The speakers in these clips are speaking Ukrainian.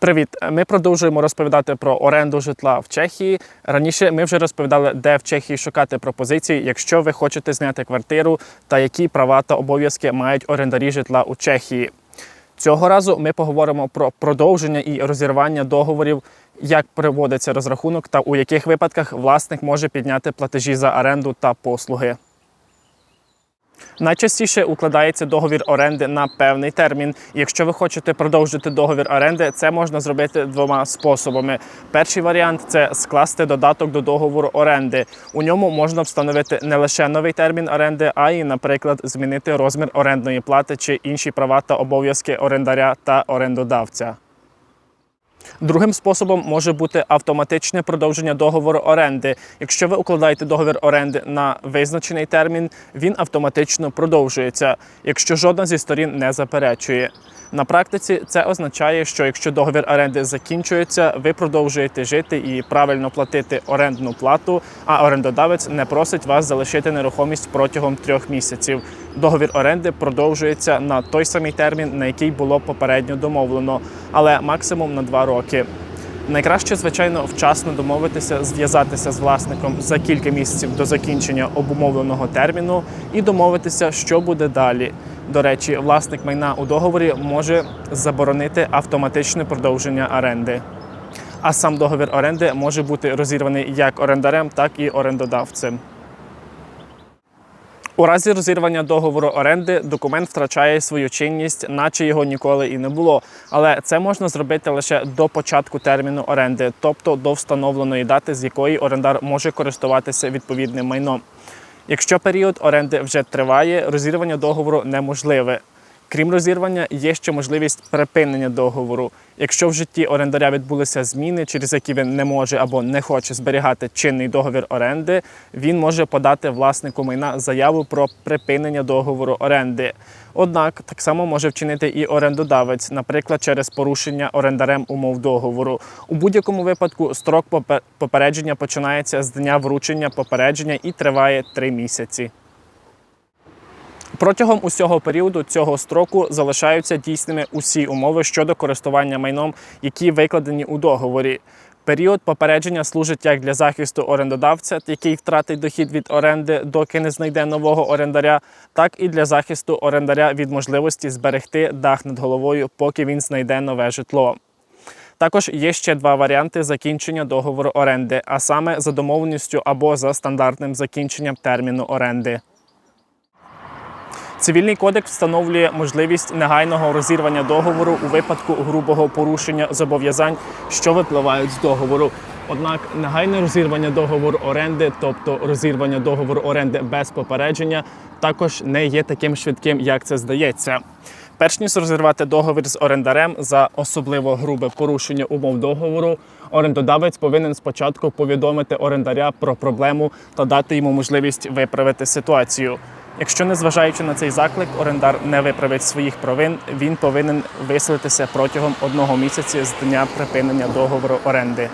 Привіт! Ми продовжуємо розповідати про оренду житла в Чехії. Раніше ми вже розповідали, де в Чехії шукати пропозиції, якщо ви хочете зняти квартиру та які права та обов'язки мають орендарі житла у Чехії. Цього разу ми поговоримо про продовження і розірвання договорів, як проводиться розрахунок та у яких випадках власник може підняти платежі за оренду та послуги. Найчастіше укладається договір оренди на певний термін. Якщо ви хочете продовжити договір оренди, це можна зробити двома способами. Перший варіант це скласти додаток до договору оренди. У ньому можна встановити не лише новий термін оренди, а й, наприклад, змінити розмір орендної плати чи інші права та обов'язки орендаря та орендодавця. Другим способом може бути автоматичне продовження договору оренди. Якщо ви укладаєте договір оренди на визначений термін, він автоматично продовжується, якщо жодна зі сторін не заперечує. На практиці це означає, що якщо договір оренди закінчується, ви продовжуєте жити і правильно платити орендну плату, а орендодавець не просить вас залишити нерухомість протягом трьох місяців. Договір оренди продовжується на той самий термін, на який було попередньо домовлено, але максимум на два роки. Найкраще, звичайно, вчасно домовитися, зв'язатися з власником за кілька місяців до закінчення обумовленого терміну і домовитися, що буде далі. До речі, власник майна у договорі може заборонити автоматичне продовження оренди. А сам договір оренди може бути розірваний як орендарем, так і орендодавцем. У разі розірвання договору оренди документ втрачає свою чинність, наче його ніколи і не було. Але це можна зробити лише до початку терміну оренди, тобто до встановленої дати, з якої орендар може користуватися відповідним майном. Якщо період оренди вже триває, розірвання договору неможливе. Крім розірвання, є ще можливість припинення договору. Якщо в житті орендаря відбулися зміни, через які він не може або не хоче зберігати чинний договір оренди, він може подати власнику майна заяву про припинення договору оренди. Однак так само може вчинити і орендодавець, наприклад, через порушення орендарем умов договору. У будь-якому випадку строк попередження починається з дня вручення попередження і триває три місяці. Протягом усього періоду цього строку залишаються дійсними усі умови щодо користування майном, які викладені у договорі. Період попередження служить як для захисту орендодавця, який втратить дохід від оренди, доки не знайде нового орендаря, так і для захисту орендаря від можливості зберегти дах над головою, поки він знайде нове житло. Також є ще два варіанти закінчення договору оренди, а саме за домовленістю або за стандартним закінченням терміну оренди. Цивільний кодекс встановлює можливість негайного розірвання договору у випадку грубого порушення зобов'язань, що випливають з договору. Однак негайне розірвання договору оренди, тобто розірвання договору оренди без попередження, також не є таким швидким, як це здається. Перш ніж розірвати договір з орендарем за особливо грубе порушення умов договору, орендодавець повинен спочатку повідомити орендаря про проблему та дати йому можливість виправити ситуацію. Якщо незважаючи на цей заклик, орендар не виправить своїх провин, він повинен виселитися протягом одного місяця з дня припинення договору оренди.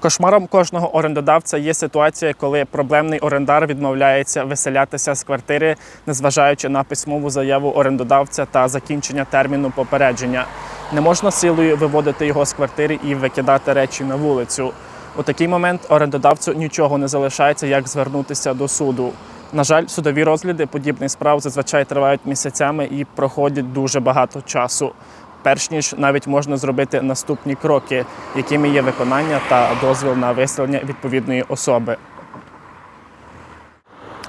Кошмаром кожного орендодавця є ситуація, коли проблемний орендар відмовляється виселятися з квартири, незважаючи на письмову заяву орендодавця та закінчення терміну попередження. Не можна силою виводити його з квартири і викидати речі на вулицю. У такий момент орендодавцю нічого не залишається, як звернутися до суду. На жаль, судові розгляди подібних справ зазвичай тривають місяцями і проходять дуже багато часу. Перш ніж навіть можна зробити наступні кроки, якими є виконання та дозвіл на виселення відповідної особи.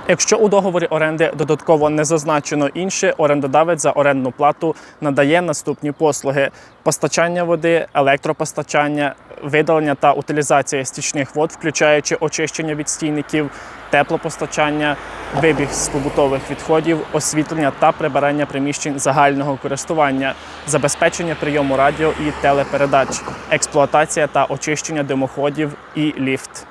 Якщо у договорі оренди додатково не зазначено інше, орендодавець за орендну плату надає наступні послуги: постачання води, електропостачання, видалення та утилізація стічних вод, включаючи очищення від стійників, теплопостачання, вибіг з побутових відходів, освітлення та прибирання приміщень загального користування, забезпечення прийому радіо і телепередач, експлуатація та очищення димоходів і ліфт.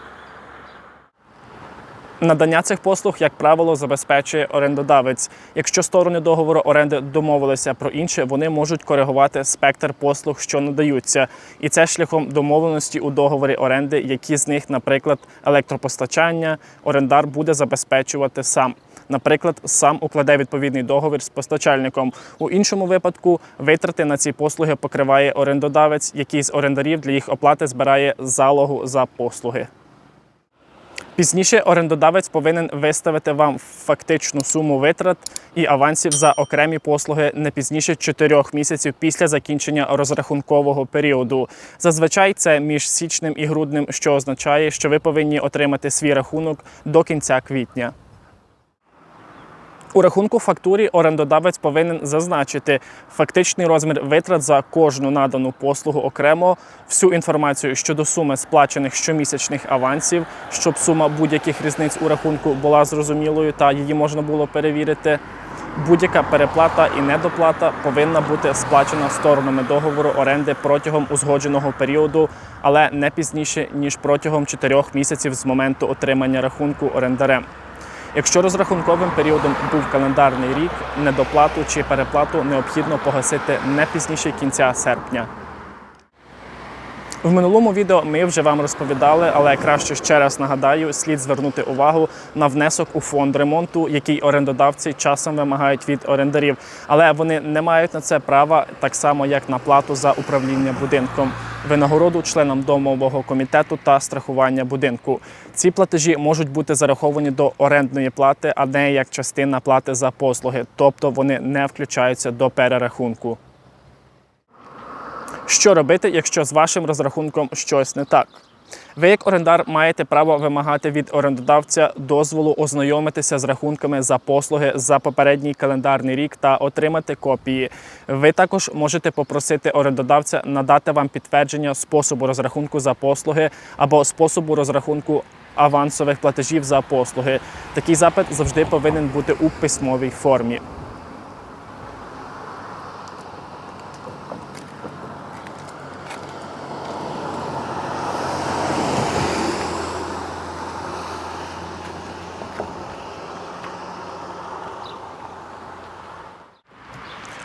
Надання цих послуг, як правило, забезпечує орендодавець. Якщо сторони договору оренди домовилися про інше, вони можуть коригувати спектр послуг, що надаються, і це шляхом домовленості у договорі оренди, які з них, наприклад, електропостачання, орендар буде забезпечувати сам. Наприклад, сам укладе відповідний договір з постачальником. У іншому випадку витрати на ці послуги покриває орендодавець, який з орендарів для їх оплати збирає залогу за послуги. Пізніше орендодавець повинен виставити вам фактичну суму витрат і авансів за окремі послуги не пізніше 4 місяців після закінчення розрахункового періоду. Зазвичай це між січнем і груднем, що означає, що ви повинні отримати свій рахунок до кінця квітня. У рахунку фактурі орендодавець повинен зазначити фактичний розмір витрат за кожну надану послугу окремо, всю інформацію щодо суми сплачених щомісячних авансів, щоб сума будь-яких різниць у рахунку була зрозумілою та її можна було перевірити. Будь-яка переплата і недоплата повинна бути сплачена сторонами договору оренди протягом узгодженого періоду, але не пізніше ніж протягом 4 місяців з моменту отримання рахунку орендарем. Якщо розрахунковим періодом був календарний рік, недоплату чи переплату необхідно погасити не пізніше кінця серпня. В минулому відео ми вже вам розповідали, але краще ще раз нагадаю, слід звернути увагу на внесок у фонд ремонту, який орендодавці часом вимагають від орендарів, але вони не мають на це права так само, як на плату за управління будинком, винагороду членам домового комітету та страхування будинку. Ці платежі можуть бути зараховані до орендної плати, а не як частина плати за послуги, тобто вони не включаються до перерахунку. Що робити, якщо з вашим розрахунком щось не так? Ви, як орендар, маєте право вимагати від орендодавця дозволу ознайомитися з рахунками за послуги за попередній календарний рік та отримати копії. Ви також можете попросити орендодавця надати вам підтвердження способу розрахунку за послуги або способу розрахунку авансових платежів за послуги. Такий запит завжди повинен бути у письмовій формі.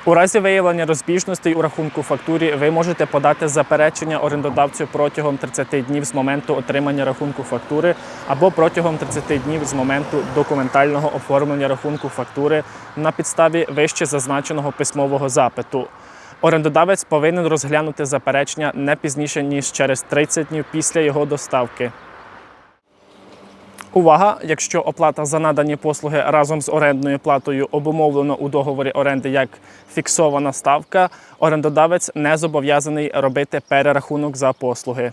У разі виявлення розбіжностей у рахунку фактурі ви можете подати заперечення орендодавцю протягом 30 днів з моменту отримання рахунку фактури або протягом 30 днів з моменту документального оформлення рахунку фактури на підставі вище зазначеного письмового запиту. Орендодавець повинен розглянути заперечення не пізніше ніж через 30 днів після його доставки. Увага! Якщо оплата за надані послуги разом з орендною платою обумовлено у договорі оренди як фіксована ставка, орендодавець не зобов'язаний робити перерахунок за послуги.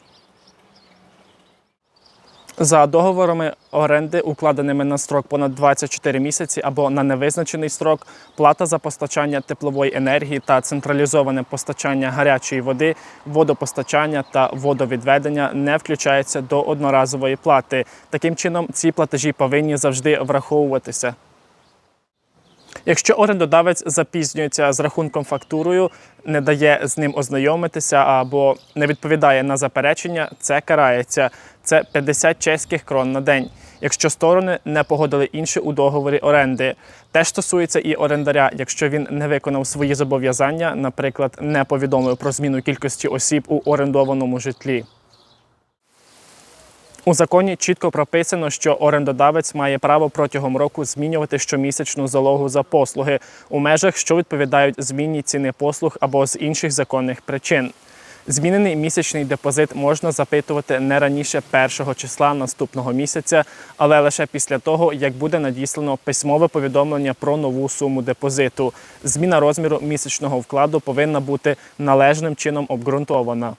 За договорами оренди, укладеними на строк понад 24 місяці або на невизначений строк, плата за постачання теплової енергії та централізоване постачання гарячої води, водопостачання та водовідведення не включається до одноразової плати. Таким чином, ці платежі повинні завжди враховуватися. Якщо орендодавець запізнюється з рахунком фактурою, не дає з ним ознайомитися або не відповідає на заперечення, це карається. Це 50 чеських крон на день. Якщо сторони не погодили інше у договорі оренди, теж стосується і орендаря, якщо він не виконав свої зобов'язання, наприклад, не повідомив про зміну кількості осіб у орендованому житлі. У законі чітко прописано, що орендодавець має право протягом року змінювати щомісячну залогу за послуги у межах, що відповідають змінній ціни послуг або з інших законних причин. Змінений місячний депозит можна запитувати не раніше першого числа наступного місяця, але лише після того, як буде надіслано письмове повідомлення про нову суму депозиту. Зміна розміру місячного вкладу повинна бути належним чином обґрунтована.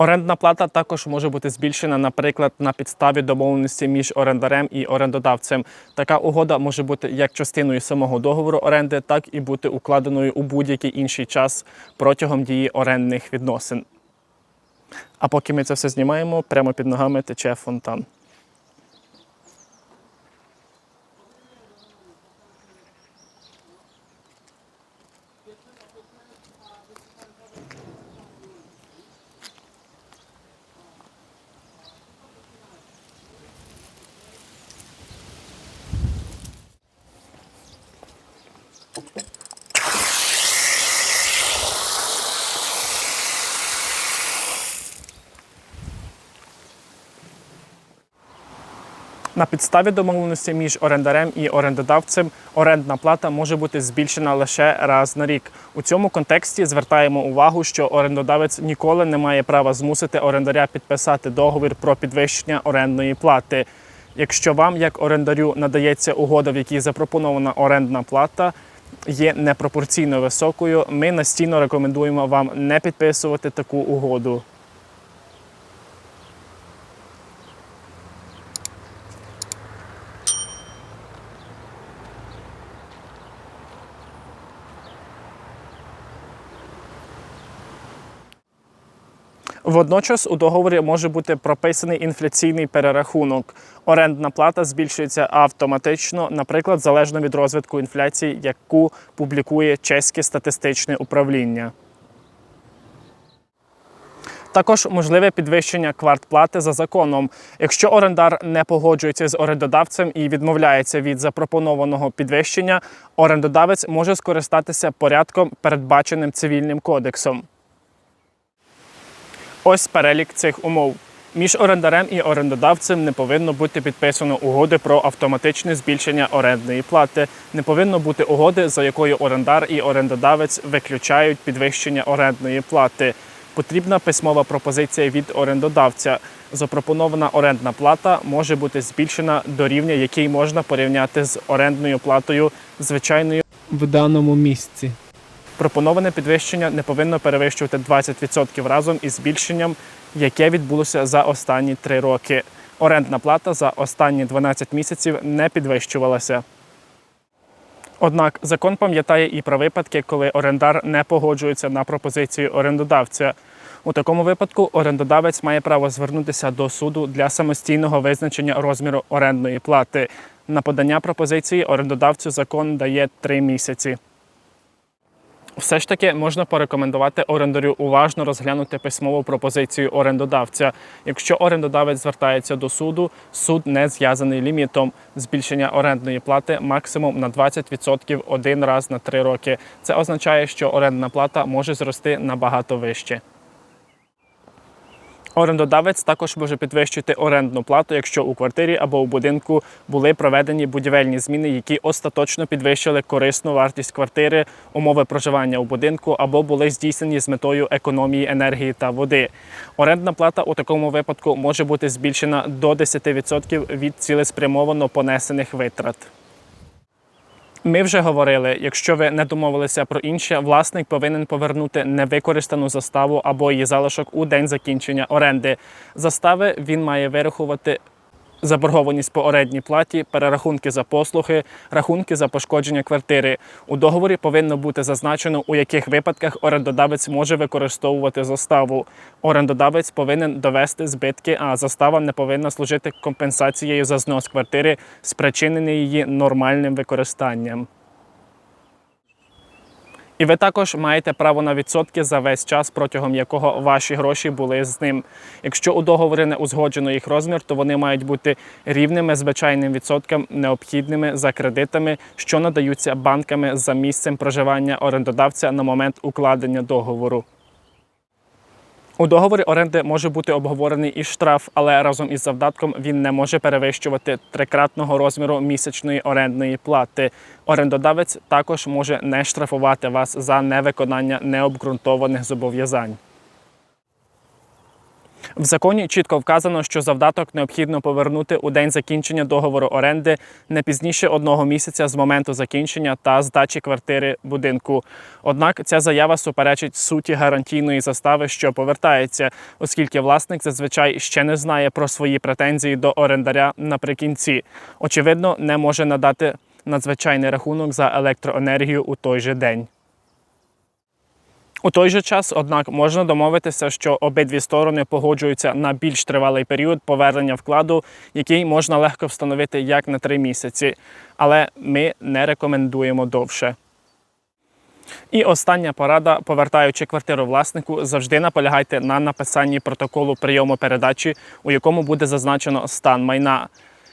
Орендна плата також може бути збільшена, наприклад, на підставі домовленості між орендарем і орендодавцем. Така угода може бути як частиною самого договору оренди, так і бути укладеною у будь-який інший час протягом дії орендних відносин. А поки ми це все знімаємо, прямо під ногами тече фонтан. На підставі домовленості між орендарем і орендодавцем орендна плата може бути збільшена лише раз на рік. У цьому контексті звертаємо увагу, що орендодавець ніколи не має права змусити орендаря підписати договір про підвищення орендної плати. Якщо вам, як орендарю, надається угода, в якій запропонована орендна плата, є непропорційно високою, ми настійно рекомендуємо вам не підписувати таку угоду. Водночас у договорі може бути прописаний інфляційний перерахунок. Орендна плата збільшується автоматично, наприклад, залежно від розвитку інфляції, яку публікує чеське статистичне управління. Також можливе підвищення квартплати за законом. Якщо орендар не погоджується з орендодавцем і відмовляється від запропонованого підвищення, орендодавець може скористатися порядком, передбаченим цивільним кодексом. Ось перелік цих умов. Між орендарем і орендодавцем не повинно бути підписано угоди про автоматичне збільшення орендної плати. Не повинно бути угоди, за якою орендар і орендодавець виключають підвищення орендної плати. Потрібна письмова пропозиція від орендодавця. Запропонована орендна плата може бути збільшена до рівня, який можна порівняти з орендною платою звичайною в даному місці. Пропоноване підвищення не повинно перевищувати 20% разом із збільшенням, яке відбулося за останні три роки. Орендна плата за останні 12 місяців не підвищувалася. Однак закон пам'ятає і про випадки, коли орендар не погоджується на пропозицію орендодавця. У такому випадку орендодавець має право звернутися до суду для самостійного визначення розміру орендної плати. На подання пропозиції орендодавцю закон дає три місяці. Все ж таки можна порекомендувати орендарю уважно розглянути письмову пропозицію орендодавця. Якщо орендодавець звертається до суду, суд не зв'язаний лімітом збільшення орендної плати максимум на 20% один раз на три роки. Це означає, що орендна плата може зрости набагато вище. Орендодавець також може підвищити орендну плату, якщо у квартирі або у будинку були проведені будівельні зміни, які остаточно підвищили корисну вартість квартири, умови проживання у будинку або були здійснені з метою економії енергії та води. Орендна плата у такому випадку може бути збільшена до 10% від цілеспрямовано понесених витрат. Ми вже говорили, якщо ви не домовилися про інше, власник повинен повернути невикористану заставу або її залишок у день закінчення оренди. Застави він має вирахувати заборгованість по орендній платі, перерахунки за послуги, рахунки за пошкодження квартири. У договорі повинно бути зазначено, у яких випадках орендодавець може використовувати заставу. Орендодавець повинен довести збитки, а застава не повинна служити компенсацією за знос квартири, спричинений її нормальним використанням. І ви також маєте право на відсотки за весь час, протягом якого ваші гроші були з ним. Якщо у договорі не узгоджено їх розмір, то вони мають бути рівними звичайним відсоткам, необхідними за кредитами, що надаються банками за місцем проживання орендодавця на момент укладення договору. У договорі оренди може бути обговорений і штраф, але разом із завдатком він не може перевищувати трикратного розміру місячної орендної плати. Орендодавець також може не штрафувати вас за невиконання необґрунтованих зобов'язань. В законі чітко вказано, що завдаток необхідно повернути у день закінчення договору оренди не пізніше одного місяця з моменту закінчення та здачі квартири будинку. Однак ця заява суперечить суті гарантійної застави, що повертається, оскільки власник зазвичай ще не знає про свої претензії до орендаря наприкінці. Очевидно, не може надати надзвичайний рахунок за електроенергію у той же день. У той же час, однак, можна домовитися, що обидві сторони погоджуються на більш тривалий період повернення вкладу, який можна легко встановити як на три місяці, але ми не рекомендуємо довше. І остання порада, повертаючи квартиру власнику, завжди наполягайте на написанні протоколу прийому передачі, у якому буде зазначено стан майна.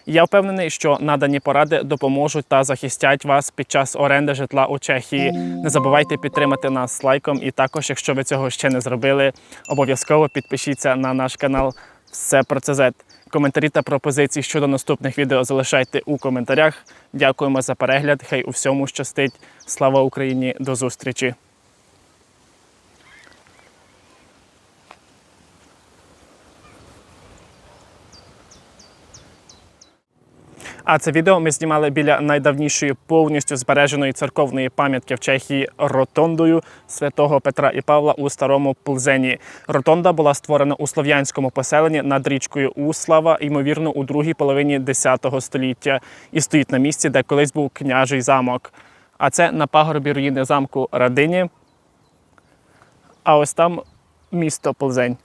Я впевнений, що надані поради допоможуть та захистять вас під час оренди житла у Чехії. Не забувайте підтримати нас лайком, і також, якщо ви цього ще не зробили, обов'язково підпишіться на наш канал. Все про ЦЗ. Коментарі та пропозиції щодо наступних відео залишайте у коментарях. Дякуємо за перегляд. Хай у всьому щастить. Слава Україні! До зустрічі! А це відео ми знімали біля найдавнішої повністю збереженої церковної пам'ятки в Чехії ротондою святого Петра і Павла у старому Плзені. Ротонда була створена у слов'янському поселенні над річкою Услава, ймовірно, у другій половині X століття, і стоїть на місці, де колись був княжий замок. А це на пагорбі руїни замку Радині. А ось там місто Плзень.